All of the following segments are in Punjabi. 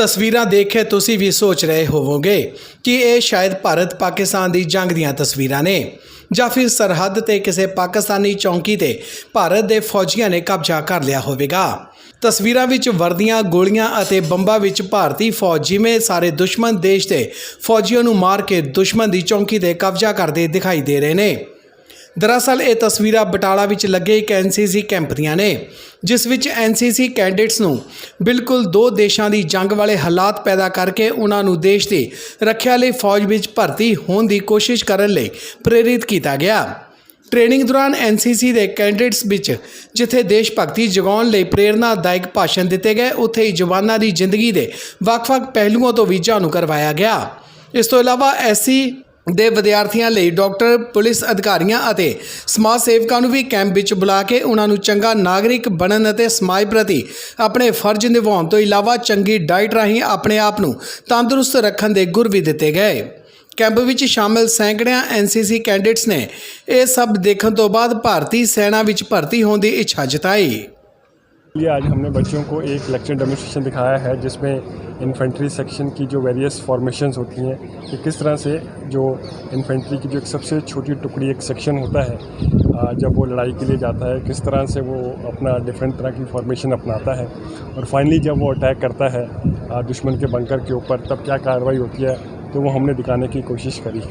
ਤਸਵੀਰਾਂ ਦੇਖ ਕੇ ਤੁਸੀਂ ਵੀ ਸੋਚ ਰਹੇ ਹੋਵੋਗੇ ਕਿ ਇਹ ਸ਼ਾਇਦ ਭਾਰਤ ਪਾਕਿਸਤਾਨ ਦੀ ਜੰਗ ਦੀਆਂ ਤਸਵੀਰਾਂ ਨੇ ਜਾਂ ਫਿਰ ਸਰਹੱਦ ਤੇ ਕਿਸੇ ਪਾਕਿਸਤਾਨੀ ਚੌਂਕੀ ਤੇ ਭਾਰਤ ਦੇ ਫੌਜੀਆਂ ਨੇ ਕਬਜ਼ਾ ਕਰ ਲਿਆ ਹੋਵੇਗਾ। ਤਸਵੀਰਾਂ ਵਿੱਚ ਵਰਦੀਆਂ, ਗੋਲੀਆਂ ਅਤੇ ਬੰਬਾਂ ਵਿੱਚ ਭਾਰਤੀ ਫੌਜ ਜਿਵੇਂ ਸਾਰੇ ਦੁਸ਼ਮਣ ਦੇਸ਼ ਦੇ ਫੌਜੀਆਂ ਨੂੰ ਮਾਰ ਕੇ ਦੁਸ਼ਮਣ ਦੀ ਚੌਂਕੀ ਤੇ ਕਬਜ਼ਾ ਕਰਦੇ ਦਿਖਾਈ ਦੇ ਰਹੇ ਨੇ। ਦਰਅਸਲ ਇਹ ਤਸਵੀਰਾਂ ਬਟਾਲਾ ਵਿੱਚ ਲੱਗੇ ਇੱਕ ਐਨਸੀਸੀ ਕੈਂਪ ਦੀਆਂ ਨੇ, ਜਿਸ ਵਿੱਚ ਐਨਸੀਸੀ ਕੈਂਡੀਡੇਟਸ ਨੂੰ ਬਿਲਕੁਲ ਦੋ ਦੇਸ਼ਾਂ ਦੀ ਜੰਗ ਵਾਲੇ ਹਾਲਾਤ ਪੈਦਾ ਕਰਕੇ ਉਹਨਾਂ ਨੂੰ ਦੇਸ਼ ਦੀ ਰੱਖਿਆ ਲਈ ਫੌਜ ਵਿੱਚ ਭਰਤੀ ਹੋਣ ਦੀ ਕੋਸ਼ਿਸ਼ ਕਰਨ ਲਈ ਪ੍ਰੇਰਿਤ ਕੀਤਾ ਗਿਆ। ਟ੍ਰੇਨਿੰਗ ਦੌਰਾਨ ਐਨਸੀਸੀ ਦੇ ਕੈਂਡੀਡੇਟਸ ਵਿੱਚ ਜਿੱਥੇ ਦੇਸ਼ ਭਗਤੀ ਜਗਾਉਣ ਲਈ ਪ੍ਰੇਰਨਾਦਾਇਕ ਭਾਸ਼ਣ ਦਿੱਤੇ ਗਏ, ਉੱਥੇ ਹੀ ਜਵਾਨਾਂ ਦੀ ਜ਼ਿੰਦਗੀ ਦੇ ਵੱਖ-ਵੱਖ ਪਹਿਲੂਆਂ ਤੋਂ ਵੀ ਜਾਣੂ ਕਰਵਾਇਆ ਗਿਆ। ਇਸ ਤੋਂ ਇਲਾਵਾ ਐਸਸੀ ਦੇ ਵਿਦਿਆਰਥੀਆਂ ਲਈ ਡਾਕਟਰ, ਪੁਲਿਸ ਅਧਿਕਾਰੀਆਂ ਅਤੇ ਸਮਾਜ ਸੇਵਕਾਂ ਨੂੰ ਵੀ ਕੈਂਪ ਵਿੱਚ ਬੁਲਾ ਕੇ ਉਹਨਾਂ ਨੂੰ ਚੰਗਾ ਨਾਗਰਿਕ ਬਣਨ ਅਤੇ ਸਮਾਜ ਪ੍ਰਤੀ ਆਪਣੇ ਫਰਜ਼ ਨਿਭਾਉਣ ਤੋਂ ਇਲਾਵਾ ਚੰਗੀ ਡਾਈਟ ਰਾਹੀਂ ਆਪਣੇ ਆਪ ਨੂੰ ਤੰਦਰੁਸਤ ਰੱਖਣ ਦੇ ਗੁਰ ਵੀ ਦਿੱਤੇ ਗਏ। ਕੈਂਪ ਵਿੱਚ ਸ਼ਾਮਲ ਸੈਂਕੜਿਆਂ ਐਨਸੀਸੀ ਕੈਂਡੀਡੇਟਸ ਨੇ ਇਹ ਸਭ ਦੇਖਣ ਤੋਂ ਬਾਅਦ ਭਾਰਤੀ ਸੈਨਾ ਵਿੱਚ ਭਰਤੀ ਹੋਣ ਦੀ ਇੱਛਾ ਜਤਾਈ। लिए आज हमने बच्चों को एक लेक्चर डेमोस्ट्रेशन दिखाया है, जिसमें इन्फेंट्री सेक्शन की जो वेरियस फॉर्मेशंस होती हैं, कि किस तरह से जो इन्फेंट्री की जो एक सबसे छोटी टुकड़ी, एक सेक्शन होता है जब वो लड़ाई के लिए जाता है, किस तरह से वो अपना डिफरेंट तरह की फॉर्मेशन अपनाता है। और फाइनली जब वो अटैक करता है दुश्मन के बंकर के ऊपर, तब क्या कार्रवाई होती है तो वो हमने दिखाने की कोशिश करी।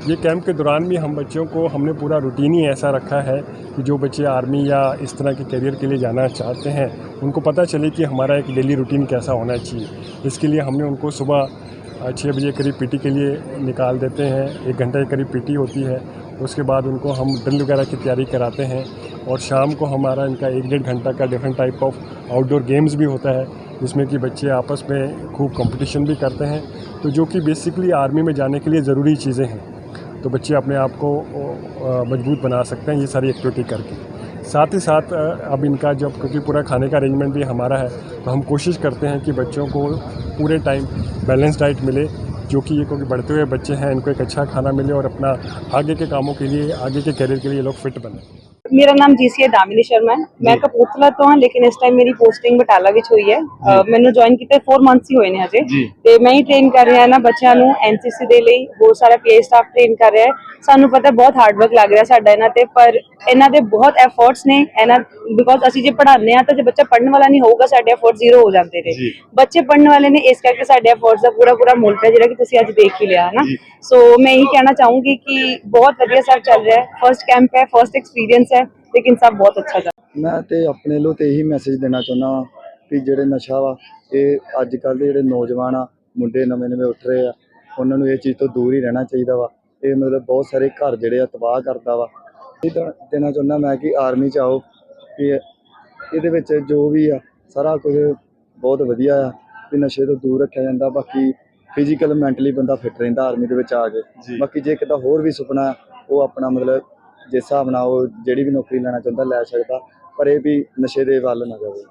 ये कैंप के दौरान भी हम बच्चों को, हमने पूरा रूटीन ही ऐसा रखा है कि जो बच्चे आर्मी या इस तरह के करियर के लिए जाना चाहते हैं, उनको पता चले कि हमारा एक डेली रूटीन कैसा होना चाहिए। इसके लिए हमने उनको सुबह छः बजे करीब पीटी के लिए निकाल देते हैं, एक घंटे के करीब पीटी होती है। उसके बाद उनको हम ड्रिल वगैरह की तैयारी कराते हैं और शाम को हमारा इनका एक डेढ़ घंटा का different type of outdoor games भी होता है, जिसमें कि बच्चे आपस में खूब कंपटीशन भी करते हैं। तो जो कि बेसिकली आर्मी में जाने के लिए ज़रूरी चीज़ें हैं। तो बच्चे अपने आप को मज़बूत बना सकते हैं ये सारी एक्टिविटी करके। साथ ही साथ अब इनका जब, क्योंकि पूरा खाने का अरेंजमेंट भी हमारा है तो हम कोशिश करते हैं कि बच्चों को पूरे टाइम बैलेंस डाइट मिले, जो कि ये क्योंकि बढ़ते हुए बच्चे हैं, इनको एक अच्छा खाना मिले और अपना आगे के कामों के लिए, आगे के करियर के लिए ये लोग फिट बने। ਮੇਰਾ ਨਾਮ ਜੀਸੀਏ ਦਾਮਿਨੀ ਸ਼ਰਮਾ ਹੈ। ਮੈਂ ਕਪੂਰਥਲਾ ਤੋਂ ਹਾਂ ਲੇਕਿਨ ਇਸ ਟਾਈਮ ਮੇਰੀ ਪੋਸਟਿੰਗ ਬਟਾਲਾ ਵਿੱਚ ਹੋਈ ਹੈ। ਮੈਨੂੰ ਜੁਆਇਨ ਕੀਤਾ 4 ਮੰਥਸ ਹੀ ਹੋਏ ਨੇ ਹਜੇ। ਤੇ ਮੈਂ ਹੀ ਟ੍ਰੇਨ ਕਰ ਰਿਹਾ ਨਾ ਬੱਚਿਆਂ ਨੂੰ ਐਨਸੀਸੀ ਦੇ ਲਈ। ਬਹੁਤ ਸਾਰਾ ਪੀਏ ਸਟਾਫ ਟ੍ਰੇਨ ਕਰ ਰਿਹਾ ਹੈ। ਸਾਨੂੰ ਪਤਾ ਬਹੁਤ ਹਾਰਡ ਵਰਕ ਲੱਗ ਰਿਹਾ ਸਾਡਾ ਇਹਨਾਂ ਤੇ ਪਰ ਇਹਨਾਂ ਦੇ ਬਹੁਤ ਐਫਰਟਸ ਨੇ। ਇਹਨਾਂ ਬਿਕੋਜ਼ ਅਸੀਂ ਜੇ ਪੜ੍ਹਾਉਂਦੇ ਆ ਤਾਂ ਜੇ ਬੱਚਾ ਪੜ੍ਹਨ ਵਾਲਾ ਨਹੀਂ ਹੋਊਗਾ ਸਾਡੇ ਐਫਰਟ ਜ਼ੀਰੋ ਹੋ ਜਾਂਦੇ ਨੇ। ਬੱਚੇ ਪੜ੍ਹਨ ਵਾਲੇ ਨੇ ਇਸ ਕਰਕੇ ਸਾਡੇ ਐਫਰਟਸ ਦਾ ਪੂਰਾ ਪੂਰਾ ਮੁੱਲ ਹੈ ਜਿਹੜਾ ਕਿ ਤੁਸੀਂ ਅੱਜ ਦੇਖ ਹੀ ਲਿਆ ਹੈ ਨਾ ਸੋ ਮੈਂ ਇਹੀ ਕਹਿਣਾ ਚਾਹੂੰਗੀ ਕਿ ਬਹੁਤ ਵਧੀਆ ਸਰ ਚੱਲ ਰਿਹਾ ਹੈ। ਫਰਸਟ ਕੈਂਪ ਹੈ ਫਰਸਟ ਐਕਸਪੀਰੀਅੰਸ ਹੈ। ਲੇਕਿਨ ਸਭ ਬਹੁਤ ਅੱਛਾ ਚੱਲ ਮੈਂ ਤੇ ਆਪਣੇ ਲੋ ਤੇ ਇਹੀ ਮੈਸੇਜ ਦੇਣਾ ਚਾਹੁੰਦਾ ਵਾਂ ਵੀ ਜਿਹੜੇ ਨਸ਼ਾ ਵਾ ਇਹ ਅੱਜ ਕੱਲ੍ਹ ਦੇ ਜਿਹੜੇ ਨੌਜਵਾਨ ਆ ਮੁੰਡੇ ਨਵੇਂ ਨਵੇਂ ਉੱਠ ਰਹੇ ਆ ਉਹਨਾਂ ਨੂੰ ਇਹ ਚੀਜ਼ ਤੋਂ ਦੂਰ ਹੀ ਰਹਿਣਾ ਚਾਹੀਦਾ ਵਾ। ਇਹ ਮਤਲਬ ਬਹੁਤ ਸਾਰੇ ਘਰ ਜਿਹੜੇ ਆ ਤਬਾਹ ਕਰਦਾ ਵਾ। ਇਹ ਤਾਂ ਦੇਣਾ ਚਾਹੁੰਦਾ ਮੈਂ ਕਿ ਆਰਮੀ ਚ ਆਓ ਇਹ- ਇਹਦੇ ਵਿੱਚ ਜੋ ਵੀ ਆ ਸਾਰਾ ਕੁਝ ਬਹੁਤ ਵਧੀਆ ਆ ਵੀ ਨਸ਼ੇ ਤੋਂ ਦੂਰ ਰੱਖਿਆ ਜਾਂਦਾ ਬਾਕੀ ਫਿਜ਼ੀਕਲ ਮੈਂਟਲੀ ਬੰਦਾ ਫਿੱਟ ਰਹਿੰਦਾ ਆਰਮੀ ਦੇ ਵਿੱਚ ਆ ਕੇ। ਬਾਕੀ ਜੇ ਕਿਤਾ ਹੋਰ ਵੀ ਸੁਪਨਾ ਉਹ ਆਪਣਾ ਮਤਲਬ ਜਿਸ ਹਿਸਾਬ ਨਾਲ ਉਹ ਜਿਹੜੀ ਵੀ ਨੌਕਰੀ ਲੈਣਾ ਚਾਹੁੰਦਾ ਲੈ ਸਕਦਾ, ਪਰ ਇਹ ਵੀ ਨਸ਼ੇ ਦੇ ਵੱਲ ਨਾ ਜਾਵੇ।